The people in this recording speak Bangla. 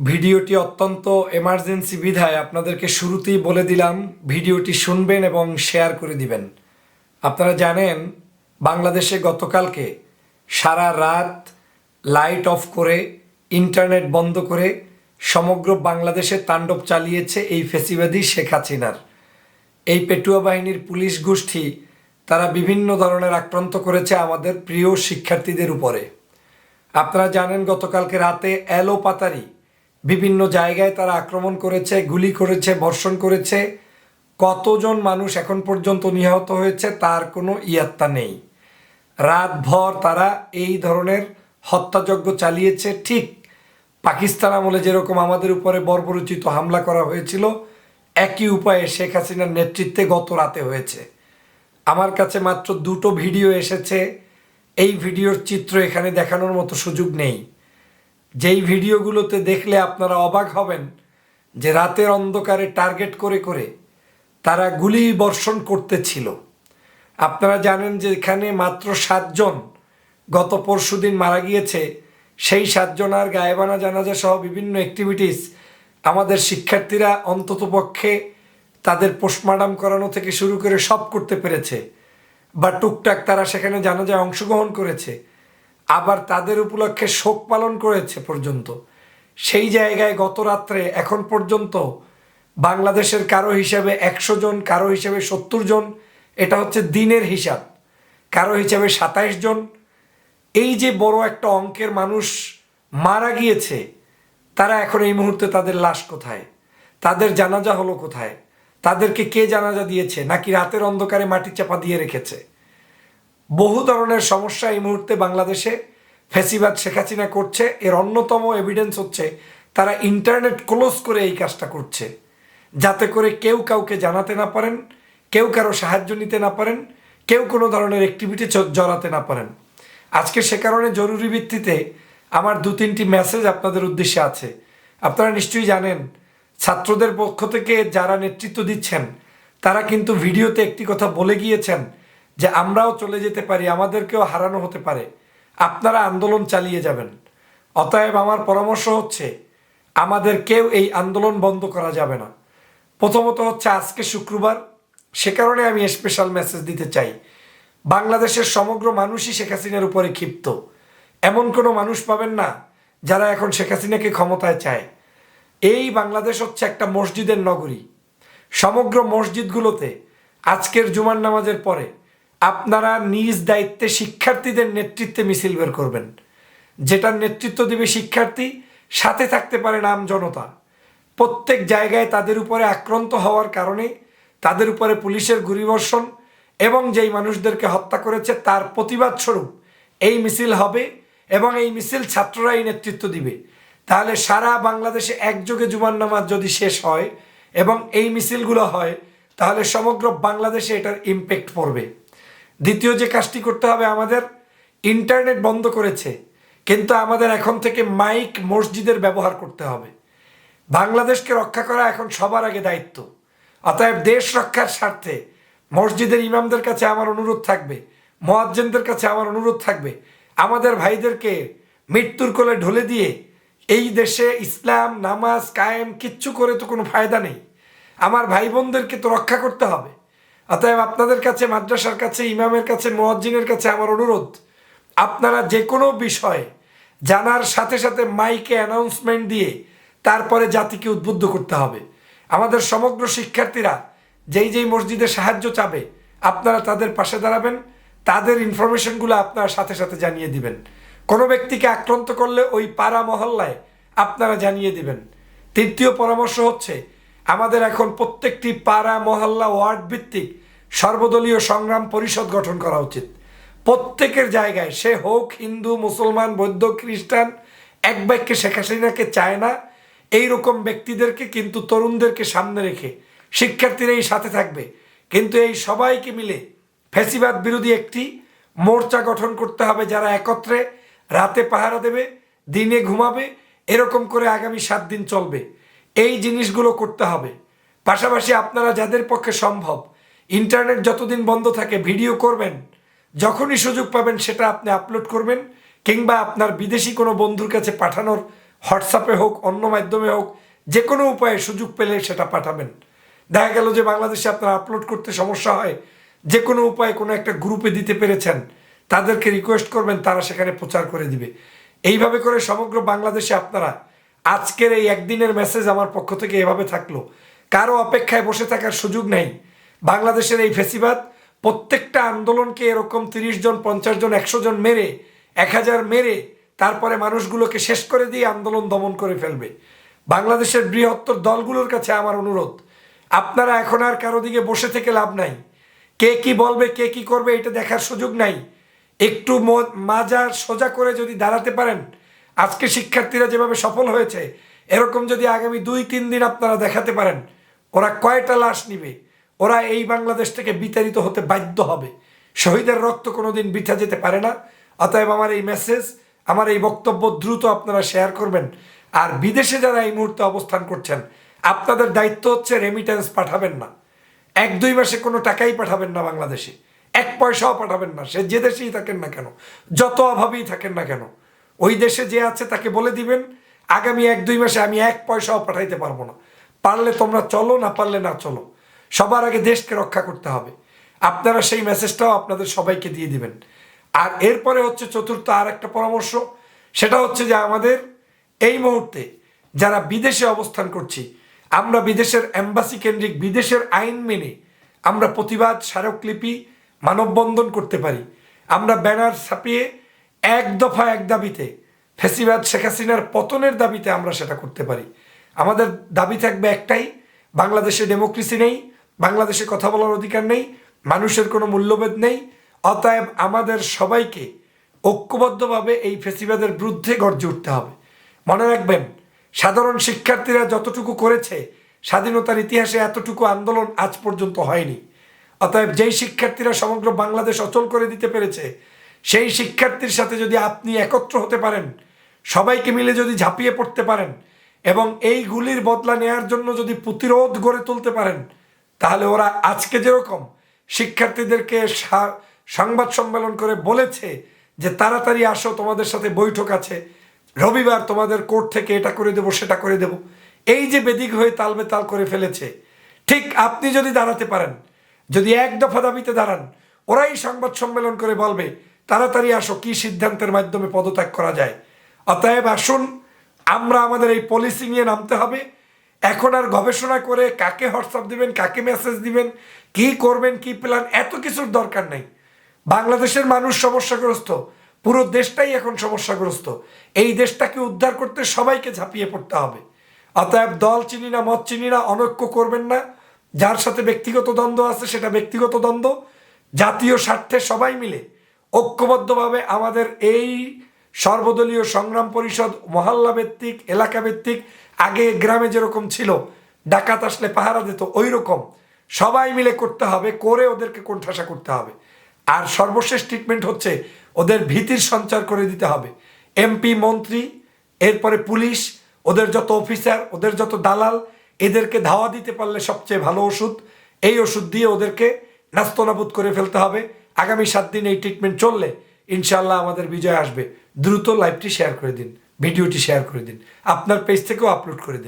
ভিডিওটি অত্যন্ত এমার্জেন্সি বিধায় আপনাদেরকে শুরুতেই বলে দিলাম, ভিডিওটি শুনবেন এবং শেয়ার করে দিবেন। আপনারা জানেন, বাংলাদেশে গতকালকে সারা রাত লাইট অফ করে ইন্টারনেট বন্ধ করে সমগ্র বাংলাদেশে তাণ্ডব চালিয়েছে এই ফেসিবাদী শেখ হাসিনার। এই পেটুয়া বাহিনীর পুলিশ গোষ্ঠী তারা বিভিন্ন ধরনের আক্রান্ত করেছে আমাদের প্রিয় শিক্ষার্থীদের উপরে। আপনারা জানেন, গতকালকে রাতে এলো পাতারি বিভিন্ন জায়গায় তারা আক্রমণ করেছে, গুলি করেছে, বর্ষণ করেছে। কতজন মানুষ এখন পর্যন্ত নিহত হয়েছে তার কোনো ইয়াত্তা নেই। রাতভর তারা এই ধরনের হত্যাযজ্ঞ চালিয়েছে। ঠিক পাকিস্তান আমলে যেরকম আমাদের উপরে বর্বরচিত হামলা করা হয়েছিল, একই উপায়ে শেখ হাসিনার নেতৃত্বে গত রাতে হয়েছে। আমার কাছে মাত্র দুটো ভিডিও এসেছে। এই ভিডিওর চিত্র এখানে দেখানোর মতো সুযোগ নেই। যেই ভিডিওগুলোতে দেখলে আপনারা অবাক হবেন যে রাতের অন্ধকারে টার্গেট করে করে তারা গুলি বর্ষণ করতেছিল। আপনারা জানেন যে এখানে মাত্র সাতজন গত পরশুদিন মারা গিয়েছে। সেই সাতজন আর গায়েবানা জানাজা সহ বিভিন্ন অ্যাক্টিভিটিস আমাদের শিক্ষার্থীরা অন্ততপক্ষে তাদের পোস্টমার্টাম করানো থেকে শুরু করে সব করতে পেরেছে। বা টুকটাক তারা সেখানে জানাজায় অংশগ্রহণ করেছে। আবার তাদের উপলক্ষে শোক পালন করেছে পর্যন্ত। সেই জায়গায় গত রাত্রে এখন পর্যন্ত বাংলাদেশের কারও হিসাবে একশো জন, কারও হিসাবে সত্তর জন, এটা হচ্ছে দিনের হিসাব। কারও হিসাবে সাতাইশ জন। এই যে বড় একটা অঙ্কের মানুষ মারা গিয়েছে, তারা এখন এই মুহূর্তে তাদের লাশ কোথায়? তাদের জানাজা হলো কোথায়? তাদেরকে কে জানাজা দিয়েছে? নাকি রাতের অন্ধকারে মাটি চাপা দিয়ে রেখেছে? বহু ধরনের সমস্যা এই মুহূর্তে বাংলাদেশে ফেসিবাদ শেখ হাসিনা করছে। এর অন্যতম এভিডেন্স হচ্ছে তারা ইন্টারনেট ক্লোজ করে এই কাজটা করছে। যাতে করে কেউ কাউকে জানাতে না পারেন, কেউ কারও সাহায্য নিতে না পারেন, কেউ কোনো ধরনের অ্যাক্টিভিটি জড়াতে না পারেন। আজকে সে কারণে জরুরি ভিত্তিতে আমার দু তিনটি মেসেজ আপনাদের উদ্দেশ্যে আছে। আপনারা নিশ্চয়ই জানেন, ছাত্রদের পক্ষ থেকে যারা নেতৃত্ব দিচ্ছেন, তারা কিন্তু ভিডিওতে একটি কথা বলে গিয়েছেন যে আমরাও চলে যেতে পারি, আমাদেরকেও হারানো হতে পারে। আপনারা আন্দোলন চালিয়ে যাবেন। অতএব আমার পরামর্শ হচ্ছে আমাদের কেউ এই আন্দোলন বন্ধ করা যাবে না। প্রথমত হচ্ছে আজকে শুক্রবার, সে কারণে আমি স্পেশাল মেসেজ দিতে চাই। বাংলাদেশের সমগ্র মানুষই শেখ হাসিনার উপরে ক্ষিপ্ত। এমন কোনো মানুষ পাবেন না যারা এখন শেখ হাসিনাকে ক্ষমতায় চায়। এই বাংলাদেশ হচ্ছে একটা মসজিদের নগরী। সমগ্র মসজিদগুলোতে আজকের জুমার নামাজের পরে আপনারা নিজ দায়িত্বে শিক্ষার্থীদের নেতৃত্বে মিছিল বের করবেন। যেটার নেতৃত্ব দিবে শিক্ষার্থী, সাথে থাকতে পারে নাম জনতা। প্রত্যেক জায়গায় তাদের উপরে আক্রান্ত হওয়ার কারণে তাদের উপরে পুলিশের গুলিবর্ষণ এবং যেই মানুষদেরকে হত্যা করেছে তার প্রতিবাদ স্বরূপ এই মিছিল হবে এবং এই মিছিল ছাত্ররাই নেতৃত্ব দিবে। তাহলে সারা বাংলাদেশে একযোগে জুমার নামাজ যদি শেষ হয় এবং এই মিছিলগুলো হয়, তাহলে সমগ্র বাংলাদেশে এটার ইম্প্যাক্ট পড়বে। দ্বিতীয় যে কাজটি করতে হবে আমাদের, ইন্টারনেট বন্ধ করেছে, কিন্তু আমাদের এখন থেকে মাইক মসজিদের ব্যবহার করতে হবে। বাংলাদেশকে রক্ষা করা এখন সবার আগে দায়িত্ব। অতএব দেশ রক্ষার স্বার্থে মসজিদের ইমামদের কাছে আমার অনুরোধ থাকবে, মোয়াজ্জেনদের কাছে আমার অনুরোধ থাকবে, আমাদের ভাইদেরকে মৃত্যুর কোলে ঢলে দিয়ে এই দেশে ইসলাম, নামাজ কায়েম, কিচ্ছু করে তো কোনো ফায়দা নেই। আমার ভাই বোনদেরকে তো রক্ষা করতে হবে। অতএব আপনাদের কাছে, মাদ্রাসার কাছে, ইমামের কাছে, মোয়াজ্জিনের কাছে আমার অনুরোধ, আপনারা যে কোনো বিষয়ে জানার সাথে সাথে মাইকে অ্যানাউন্সমেন্ট দিয়ে তারপরে জাতিকে উদ্বুদ্ধ করতে হবে। আমাদের সমগ্র শিক্ষার্থীরা যেই যেই মসজিদে সাহায্য চাবে, আপনারা তাদের পাশে দাঁড়াবেন, তাদের ইনফরমেশনগুলো আপনারা সাথে সাথে জানিয়ে দিবেন। কোনো ব্যক্তিকে আক্রান্ত করলে ওই পাড়া মহল্লায় আপনারা জানিয়ে দিবেন। তৃতীয় পরামর্শ হচ্ছে, আমাদের এখন প্রত্যেকটি পাড়া মহল্লা ওয়ার্ড ভিত্তিক সর্বদলীয় সংগ্রাম পরিষদ গঠন করা উচিত। প্রত্যেকের জায়গায় সে হোক হিন্দু, মুসলমান, বৌদ্ধ, খ্রিস্টান, এক বাক্যে শেখ হাসিনাকে চায় না এই রকম ব্যক্তিদেরকে কিন্তু তরুণদেরকে সামনে রেখে শিক্ষার্থীরাই সাথে থাকবে। কিন্তু এই সবাইকে মিলে ফ্যাসিবাদ বিরোধী একটি মোর্চা গঠন করতে হবে যারা একত্রে রাতে পাহারা দেবে, দিনে ঘুমাবে, এরকম করে আগামী সাত দিন চলবে। এই জিনিসগুলো করতে হবে। পাশাপাশি আপনারা যাদের পক্ষে সম্ভব ইন্টারনেট যতদিন বন্ধ থাকে, ভিডিও করবেন, যখনই সুযোগ পাবেন সেটা আপনি আপলোড করবেন, কিংবা আপনার বিদেশি কোনো বন্ধুর কাছে পাঠানোর, হোয়াটসঅ্যাপে হোক, অন্য মাধ্যমে হোক যে কোনো উপায়ে সুযোগ পেলে সেটা পাঠাবেন। দেখা গেল যে বাংলাদেশে আপনারা আপলোড করতে সমস্যা হয় যে কোনো উপায়ে কোনো একটা গ্রুপে দিতে পেরেছেন, তাদেরকে রিকোয়েস্ট করবেন, তারা সেখানে প্রচার করে দিবে। এইভাবে করে সমগ্র বাংলাদেশে আপনারা, আজকের এই একদিনের মেসেজ আমার পক্ষ থেকে এভাবে থাকল। কারও অপেক্ষায় বসে থাকার সুযোগ নেই। বাংলাদেশের এই ফেসিবাদ প্রত্যেকটা আন্দোলনকে এরকম তিরিশ জন, পঞ্চাশ জন, একশো জন মেরে, এক হাজার মেরে তারপরে মানুষগুলোকে শেষ করে দিয়ে আন্দোলন দমন করে ফেলবে। বাংলাদেশের বৃহত্তর দলগুলোর কাছে আমার অনুরোধ, আপনারা এখন আর কারও দিকে বসে থেকে লাভ নাই। কে কি বলবে, কে কি করবে, এটা দেখার সুযোগ নাই। একটু মাজা সোজা করে যদি দাঁড়াতে পারেন, আজকে শিক্ষার্থীরা যেভাবে সফল হয়েছে, এরকম যদি আগামী দুই, তিন দিন আপনারা দেখাতে পারেন, ওরা কয়টা লাশ নিবে? ওরা এই বাংলাদেশ থেকে বিতাড়িত হতে বাধ্য হবে। শহীদের রক্ত কোনোদিন বৃথা যেতে পারে না। অতএব আমার এই মেসেজ আমার এই বক্তব্য দ্রুত আপনারা শেয়ার করবেন। আর বিদেশে যারা এই মুহূর্তে অবস্থান করছেন, আপনাদের দায়িত্ব হচ্ছে রেমিটেন্স পাঠাবেন না। এক, দুই মাসে কোনো টাকাই পাঠাবেন না বাংলাদেশে। এক পয়সাও পাঠাবেন না। সে যে দেশেই থাকেন না কেন? যত অভাবেই থাকেন না কেন? ওই দেশে যে আছে তাকে বলে দিবেন, আগামী এক, দুই মাসে আমি এক পয়সাও পাঠাইতে পারব না। পারলে তোমরা চলো, না পারলে না চলো। সবার আগে দেশকে রক্ষা করতে হবে। আপনারা সেই মেসেজটাও আপনাদের সবাইকে দিয়ে দিবেন। আর এরপরে হচ্ছে চতুর্থ আর একটা পরামর্শ, সেটা হচ্ছে যে আমাদের এই মুহূর্তে যারা বিদেশে অবস্থান করছি, আমরা বিদেশের এম্বাসি কেন্দ্রিক বিদেশের আইন মেনে আমরা প্রতিবাদ, স্মারকলিপি, মানববন্ধন করতে পারি। আমরা ব্যানার ছাপিয়ে এক দফা এক দাবিতে ফেসিবাদ শেখ হাসিনার পতনের দাবিতে আমরা সেটা করতে পারি। আমাদের দাবি থাকবে একটাই, বাংলাদেশে ডেমোক্রেসি নেই বাংলাদেশে কথা বলার অধিকার নেই, মানুষের কোনো মূল্যবোধ নেই, অতএব আমাদের সবাইকে ঐক্যবদ্ধভাবে এই ফেসিবাদের বিরুদ্ধে গর্জে উঠতে হবে। মনে রাখবেন, সাধারণ শিক্ষার্থীরা যতটুকু করেছে, স্বাধীনতার ইতিহাসে এতটুকু আন্দোলন আজ পর্যন্ত হয়নি। অতএব যেই শিক্ষার্থীরা সমগ্র বাংলাদেশ অচল করে দিতে পেরেছে, সেই শিক্ষার্থীর সাথে যদি আপনি একত্র হতে পারেন, সবাইকে মিলে যদি ঝাঁপিয়ে পড়তে পারেন এবং এই গুলির বদলা নেয়ার জন্য যদি প্রতিরোধ গড়ে তুলতে পারেন তাহলে ওরা আজকে যেরকম শিক্ষার্থীদেরকে সংবাদ সম্মেলন করে বলেছে যে তাড়াতাড়ি আসো, তোমাদের সাথে বৈঠক আছে, রবিবার তোমাদের কোর্ট থেকে এটা করে দেবো, সেটা করে দেবো। এই যে বেদিক হয়ে তালবে তাল করে ফেলেছে, ঠিক আপনি যদি দাঁড়াতে পারেন, যদি এক দফা দাবিতে দাঁড়ান, ওরাই সংবাদ সম্মেলন করে বলবে, তাড়াতাড়ি আসো, কি সিদ্ধান্তের মাধ্যমে পদত্যাগ করা যায়। অতএব আসুন, আমরা আমাদের এই পলিসি নিয়ে নামতে হবে এখন আর গবেষণা করে কাকে হোয়াটসঅ্যাপ দিবেন, কাকে মেসেজ দিবেন, কি করবেন, কি প্ল্যান এত কিছুর দরকার নেই। বাংলাদেশের মানুষ সমস্যাগ্রস্ত, পুরো দেশটাই এখন সমস্যাগ্রস্ত। এই দেশটাকে উদ্ধার করতে সবাইকে ঝাঁপিয়ে পড়তে হবে। অতএব দল চিনি না, মত চিনি না, অনৈক্য করবেন না। যার সাথে ব্যক্তিগত দ্বন্দ্ব আছে, সেটা ব্যক্তিগত দ্বন্দ্ব। জাতীয় স্বার্থে সবাই মিলে, ঐক্যবদ্ধভাবে আমাদের এই সর্বদলীয় সংগ্রাম পরিষদ, মহল্লা ভিত্তিক, এলাকা ভিত্তিক, আগে গ্রামে যেরকম ছিল, ডাকাত আসলে পাহারা দিত ওই রকম সবাই মিলে করতে হবে, করে ওদেরকে কোণঠাসা করতে হবে। আর সর্বশেষ ট্রিটমেন্ট হচ্ছে, ওদের ভীতির সঞ্চার করে দিতে হবে। এমপি মন্ত্রী, এরপরে পুলিশ, ওদের যত অফিসার ওদের যত দালাল, এদেরকে ধাওয়া দিতে পারলে সবচেয়ে ভালো ওষুধ। এই ওষুধ দিয়ে ওদেরকে নাস্তনাবুদ করে ফেলতে হবে। আগামী সাত দিন এই ট্রিটমেন্ট চললে ইনশাল্লাহ আমাদের বিজয় আসবে। দ্রুত লাইভটি শেয়ার করে দিন ভিডিওটি শেয়ার করে দিন। আপনার পেজ থেকেও আপলোড করে দিন।